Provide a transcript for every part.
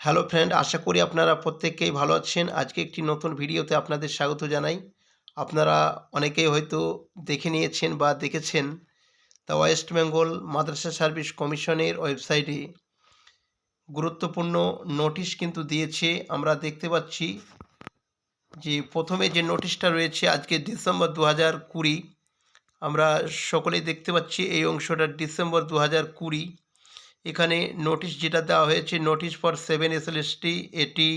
Hello friend আশা করি আপনারা প্রত্যেকেই ভালো আছেন। আজকে একটি নতুন ভিডিওতে আপনাদের স্বাগত জানাই। আপনারা অনেকেই হয়তো দেখে নিয়েছেন বা দেখেছেন the West Bengal Madrasah service কমিশনের ওয়েবসাইটে গুরুত্বপূর্ণ নোটিশ কিন্তু দিয়েছে। আমরা দেখতে পাচ্ছি যে প্রথমে যে নোটিশটা রয়েছে আজকে ডিসেম্বর দু হাজার কুড়ি, আমরা সকলেই দেখতে পাচ্ছি এই অংশটা ডিসেম্বর দু হাজার কুড়ি। এখানে নোটিশ যেটা দেওয়া হয়েছে নোটিশ ফর সেভেন এস এটি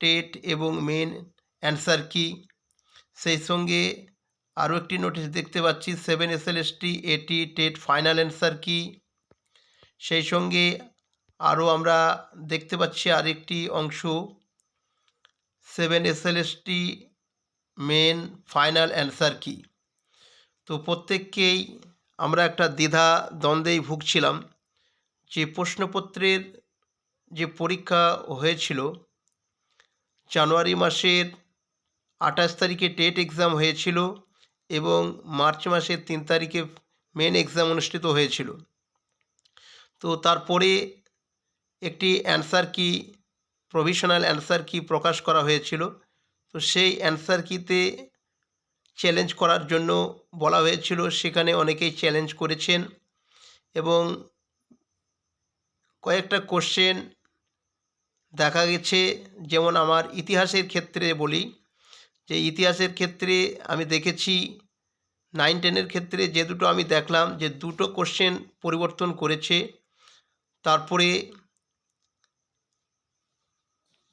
টেট এবং মেন অ্যান্সার কি সেই সঙ্গে আরও একটি নোটিশ দেখতে পাচ্ছি সেভেন এস এটি টেট ফাইনাল অ্যান্সার কি সেই সঙ্গে আরও আমরা দেখতে পাচ্ছি আরেকটি অংশ seven S main final answer কি তো প্রত্যেককেই আমরা একটা দ্বিধা দ্বন্দ্বেই ভুগছিলাম। যে প্রশ্নপত্রের যে পরীক্ষা হয়েছিল, জানুয়ারি মাসের আঠাশ তারিখে টেট এক্সাম হয়েছিল এবং মার্চ মাসের তিন তারিখে মেন এক্সাম অনুষ্ঠিত হয়েছিল। তো তারপরে একটি অ্যান্সার কি, প্রভিশনাল অ্যান্সার কি প্রকাশ করা হয়েছিল, তো সেই অ্যান্সার কিতে চ্যালেঞ্জ করার জন্য বলা হয়েছিল, সেখানে অনেকেই চ্যালেঞ্জ করেছেন এবং কয়েকটা কোশ্চেন দেখা গেছে। যেমন আমার ইতিহাসের ক্ষেত্রে বলি, যে ইতিহাসের ক্ষেত্রে আমি দেখেছি নাইন টেনের ক্ষেত্রে যে দুটো আমি দেখলাম, যে দুটো কোশ্চেন পরিবর্তন করেছে। তারপরে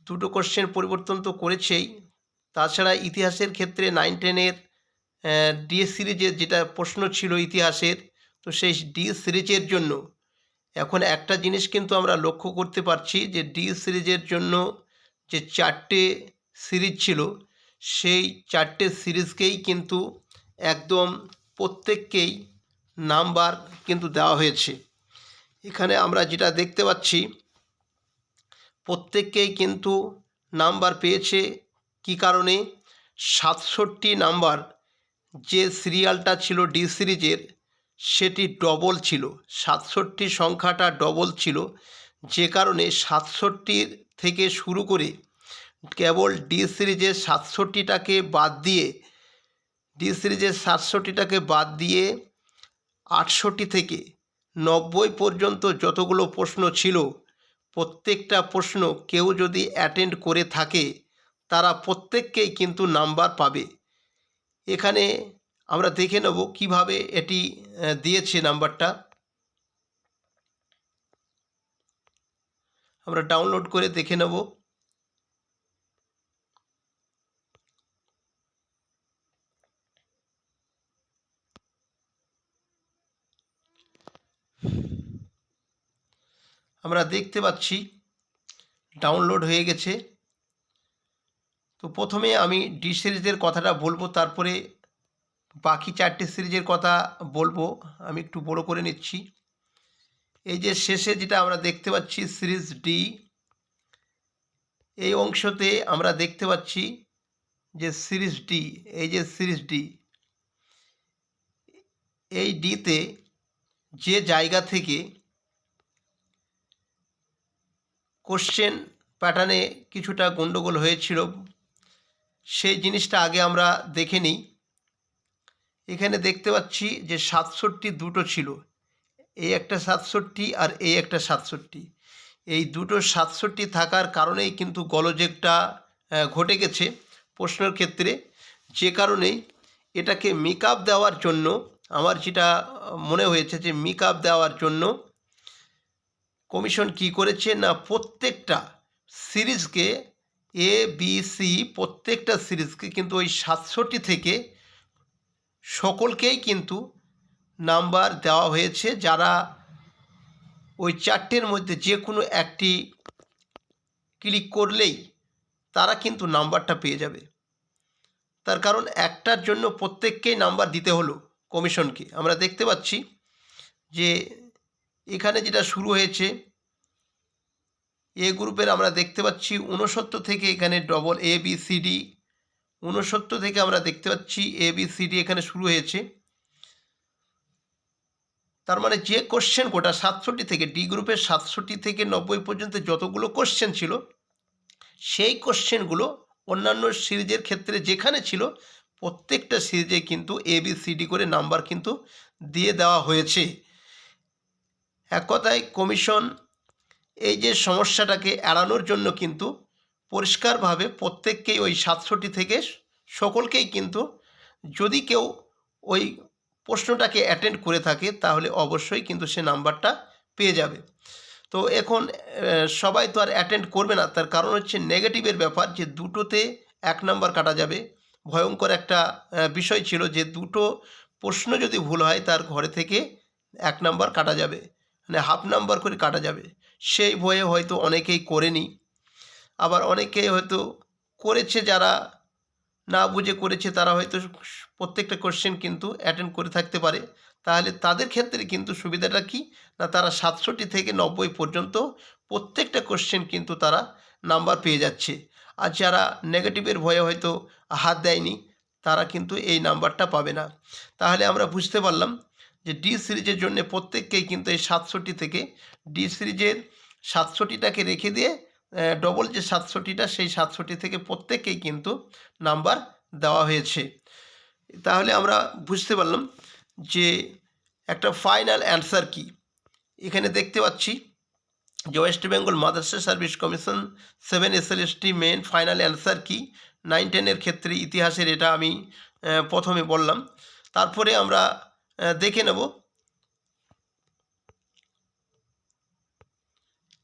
দুটো কোশ্চেন পরিবর্তন তো করেছেই। তাছাড়া ইতিহাসের ক্ষেত্রে নাইন টেনের ডিএস সিরিজের যেটা প্রশ্ন ছিল ইতিহাসের, তো সেই ডিএস সিরিজের জন্য এখন একটা জিনিস কিন্তু আমরা লক্ষ্য করতে পারছি যে ডি সিরিজের জন্য যে চারটে সিরিজ ছিল, সেই চারটে সিরিজকেই কিন্তু একদম প্রত্যেককেই নাম্বার কিন্তু দেওয়া হয়েছে। এখানে আমরা যেটা দেখতে পাচ্ছি, প্রত্যেককেই কিন্তু নাম্বার পেয়েছে। কি কারণে? সাতষট্টি নাম্বার যে সিরিয়ালটা ছিল ডি সিরিজের সেটি ডবল ছিল। সাতষট্টি সংখ্যাটা ডবল ছিল, যে কারণে সাতষট্টির থেকে শুরু করে কেবল ডি সিরিজের সাতষট্টিটাকে বাদ দিয়ে ডি সিরিজের সাতষট্টিটাকে বাদ দিয়ে আটষট্টি থেকে নব্বই পর্যন্ত যতগুলো প্রশ্ন ছিল, প্রত্যেকটা প্রশ্ন কেউ যদি অ্যাটেন্ড করে থাকে, তারা প্রত্যেককেই কিন্তু নাম্বার পাবে। এখানে আমরা দেখে নেব কীভাবে এটি দিয়েছে নাম্বারটা। আমরা ডাউনলোড করে দেখে নেব। আমরা দেখতে পাচ্ছি, ডাউনলোড হয়ে গেছে। তো প্রথমে আমি ডি কথাটা বলব, তারপরে বাকি চারটে সিরিজের কথা বলব, আমি একটু বড় করে নিচ্ছি। এই যে শেষে যেটা আমরা দেখতে পাচ্ছি সিরিজ ডি, এই অংশতে আমরা দেখতে পাচ্ছি যে সিরিজ ডি, এই যে সিরিজ ডি, এই ডিতে যে জায়গা থেকে কোশ্চেন প্যাটার্নে কিছুটা গণ্ডগোল হয়েছিল, সেই জিনিসটা আগে আমরা দেখে নিই। এখানে দেখতে পাচ্ছি যে সাতষট্টি দুটো ছিল। এই একটা সাতষট্টি আর এই একটা সাতষট্টি। এই দুটো সাতষট্টি থাকার কারণেই কিন্তু গলজেগটা ঘটে গেছে প্রশ্নের ক্ষেত্রে। যে কারণেই এটাকে মেকআপ দেওয়ার জন্য, আমার যেটা মনে হয়েছে যে মেকআপ দেওয়ার জন্য কমিশন কি করেছে না প্রত্যেকটা সিরিজকে এ, বি, সি, প্রত্যেকটা সিরিজকে কিন্তু ওই সাতষট্টি থেকে সকলকেই কিন্তু নাম্বার দেওয়া হয়েছে যারা ওই চারটের মধ্যে যে কোনো একটি ক্লিক করলেই তারা কিন্তু নাম্বারটা পেয়ে যাবে। তার কারণ একটার জন্য প্রত্যেককেই নাম্বার দিতে হলো কমিশনকে। আমরা দেখতে পাচ্ছি যে এখানে যেটা শুরু হয়েছে, এ গ্রুপের আমরা দেখতে পাচ্ছি ঊনসত্তর থেকে এখানে double A B C D ঊনসত্তর থেকে আমরা দেখতে পাচ্ছি এ বি সি ডি এখানে শুরু হয়েছে। তার মানে যে কোশ্চেন কোটা সাতষট্টি থেকে ডি গ্রুপের সাতষট্টি থেকে নব্বই পর্যন্ত যতগুলো কোশ্চেন ছিল, সেই কোশ্চেনগুলো অন্যান্য সিরিজের ক্ষেত্রে যেখানে ছিল, প্রত্যেকটা সিরিজে কিন্তু এ বি সি ডি করে নাম্বার কিন্তু দিয়ে দেওয়া হয়েছে। এক কথায় কমিশন এই যে সমস্যাটাকে এড়ানোর জন্য কিন্তু পরিষ্কারভাবে প্রত্যেককেই ওই সাতষট্টি থেকে সকলকেই কিন্তু যদি কেউ ওই প্রশ্নটাকে অ্যাটেন্ড করে থাকে, তাহলে অবশ্যই কিন্তু সে নাম্বারটা পেয়ে যাবে। তো এখন সবাই তো আর অ্যাটেন্ড করবে না। তার কারণ হচ্ছে নেগেটিভের ব্যাপার যে দুটোতে এক নাম্বার কাটা যাবে। ভয়ঙ্কর একটা বিষয় ছিল যে দুটো প্রশ্ন যদি ভুল হয়, তার ঘরে থেকে এক নাম্বার কাটা যাবে। মানে হাফ নাম্বার করে কাটা যাবে। সেই ভয়ে হয়তো অনেকেই করেনি। আবার অনেকেই হয়তো করেছে যারা না বুঝে করেছে, তারা হয়তো প্রত্যেকটা কোশ্চেন কিন্তু অ্যাটেন্ড করে থাকতে পারে। তাহলে তাদের ক্ষেত্রে কিন্তু সুবিধাটা কি? না, তারা সাতষট্টি থেকে নব্বই পর্যন্ত প্রত্যেকটা কোশ্চেন কিন্তু তারা নাম্বার পেয়ে যাচ্ছে। আর যারা নেগেটিভের ভয়ে হয়তো হাত দেয়নি, তারা কিন্তু এই নাম্বারটা পাবে না। তাহলে আমরা বুঝতে পারলাম যে ডি সিরিজের জন্য প্রত্যেককেই কিন্তু এই সাতষট্টি থেকে ডি সিরিজের সাতষট্টিটাকে রেখে দিয়ে ডবল যে সাতষট্টিটা, সেই সাতষট্টি থেকে প্রত্যেককেই কিন্তু নাম্বার দেওয়া হয়েছে। তাহলে আমরা বুঝতে পারলাম যে একটা ফাইনাল অ্যান্সার কি। এখানে দেখতে পাচ্ছি যে West Bengal Madrasah Service Commission seven S L S T main final answer কি নাইন টেনের ক্ষেত্রে ইতিহাসের এটা আমি প্রথমে বললাম। তারপরে আমরা দেখে নেব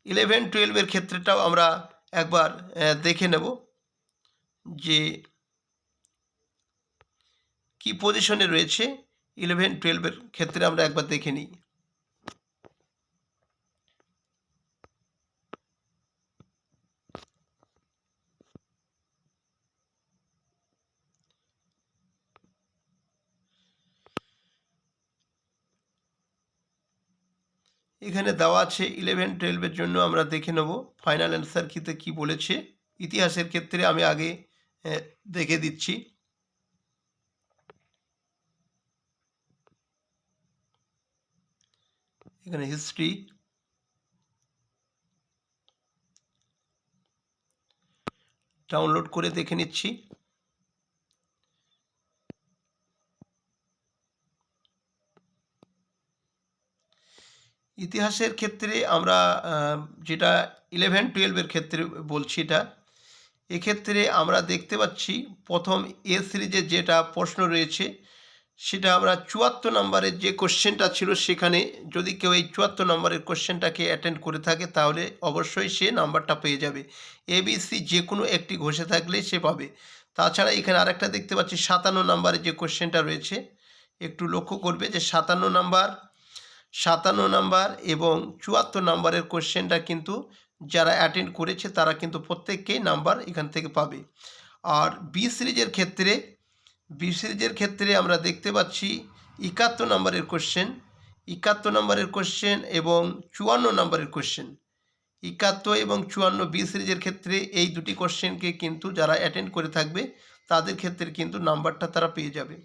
ইলেভেন টুয়েলভের ক্ষেত্রেটাও আমরা একবার দেখে নেব যে কি পজিশনে রয়েছে ইলেভেন টুয়েলভের ক্ষেত্রে আমরা একবার দেখে নিই। এখানে দেওয়া আছে ইলেভেন টুয়েলভের জন্য আমরা দেখে নেব ফাইনাল অ্যান্সার কিতে কি বলেছে। ইতিহাসের ক্ষেত্রে আমি আগে দেখে দিচ্ছি। এখানে হিস্ট্রি ডাউনলোড করে দেখে নিচ্ছি। ইতিহাসের ক্ষেত্রে আমরা যেটা ইলেভেন টুয়েলভের ক্ষেত্রে বলছি এটা, এক্ষেত্রে আমরা দেখতে পাচ্ছি প্রথম এ সিরিজের যেটা প্রশ্ন রয়েছে, সেটা আমরা চুয়াত্তর নম্বরের যে কোশ্চেনটা ছিল সেখানে যদি কেউ এই চুয়াত্তর নম্বরের কোশ্চেনটাকে অ্যাটেন্ড করে থাকে, তাহলে অবশ্যই সে নাম্বারটা পেয়ে যাবে। এবিসি যে কোনো একটি ঘষে থাকলে সে পাবে। তাছাড়া এখানে আরেকটা দেখতে পাচ্ছি সাতান্ন নম্বরের যে কোশ্চেনটা রয়েছে, একটু লক্ষ্য করবে যে সাতান্ন নাম্বার সাতান্ন নাম্বার এবং চুয়াত্তর নাম্বারের কোশ্চেনটা কিন্তু যারা অ্যাটেন্ড করেছে তারা কিন্তু প্রত্যেককেই নাম্বার এখান থেকে পাবে। আর বি সিরিজের ক্ষেত্রে বি সিরিজের ক্ষেত্রে আমরা দেখতে পাচ্ছি একাত্তর নম্বরের কোশ্চেন, একাত্তর নম্বরের কোশ্চেন এবং চুয়ান্ন নম্বরের কোশ্চেন। একাত্তর এবং চুয়ান্ন বি সিরিজের ক্ষেত্রে এই দুটি কোশ্চেনকে কিন্তু যারা অ্যাটেন্ড করে থাকবে তাদের ক্ষেত্রে কিন্তু নাম্বারটা তারা পেয়ে যাবে।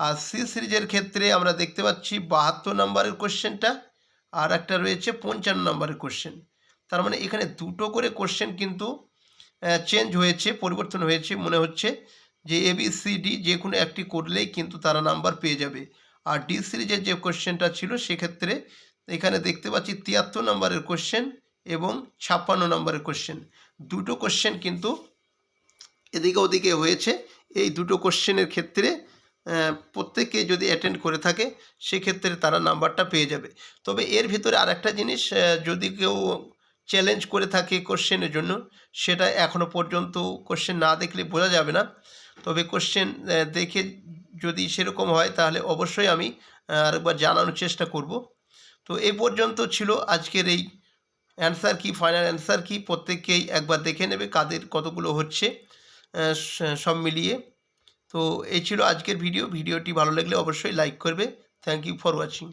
আর সি সিরিজের ক্ষেত্রে আমরা দেখতে পাচ্ছি বাহাত্তর নম্বরের কোশ্চেনটা, আর একটা রয়েছে পঞ্চান্ন নম্বরের কোশ্চেন। তার মানে এখানে দুটো করে কোশ্চেন কিন্তু চেঞ্জ হয়েছে, পরিবর্তন হয়েছে। মনে হচ্ছে যে এ বি সি ডি যে কোনো একটি করলেই কিন্তু তারা নাম্বার পেয়ে যাবে। আর ডি সিরিজের যে কোশ্চেনটা ছিল, সেক্ষেত্রে এখানে দেখতে পাচ্ছি তিয়াত্তর নম্বরের কোশ্চেন এবং ছাপ্পান্ন নম্বরের কোশ্চেন। দুটো কোশ্চেন কিন্তু এদিকে ওদিকে হয়েছে। এই দুটো কোশ্চেনের ক্ষেত্রে প্রত্যেকে যদি অ্যাটেন্ড করে থাকে, সেক্ষেত্রে তারা নাম্বারটা পেয়ে যাবে। তবে এর ভিতরে আরেকটা জিনিস যদি কেউ চ্যালেঞ্জ করে থাকে কোশ্চেনের জন্য, সেটা এখনও পর্যন্ত কোশ্চেন না দেখলে বোঝা যাবে না। তবে কোশ্চেন দেখে যদি সেরকম হয়, তাহলে অবশ্যই আমি আরেকবার জানানোর চেষ্টা করব। তো এই পর্যন্ত ছিল আজকের এই অ্যান্সার কি ফাইনাল অ্যান্সার কি, প্রত্যেককেই একবার দেখে নেবে কাদের কতগুলো হচ্ছে সব মিলিয়ে। তো এই ছিল আজকের ভিডিও ভিডিওটি ভালো লাগলে অবশ্যই লাইক করবে। Thank you for watching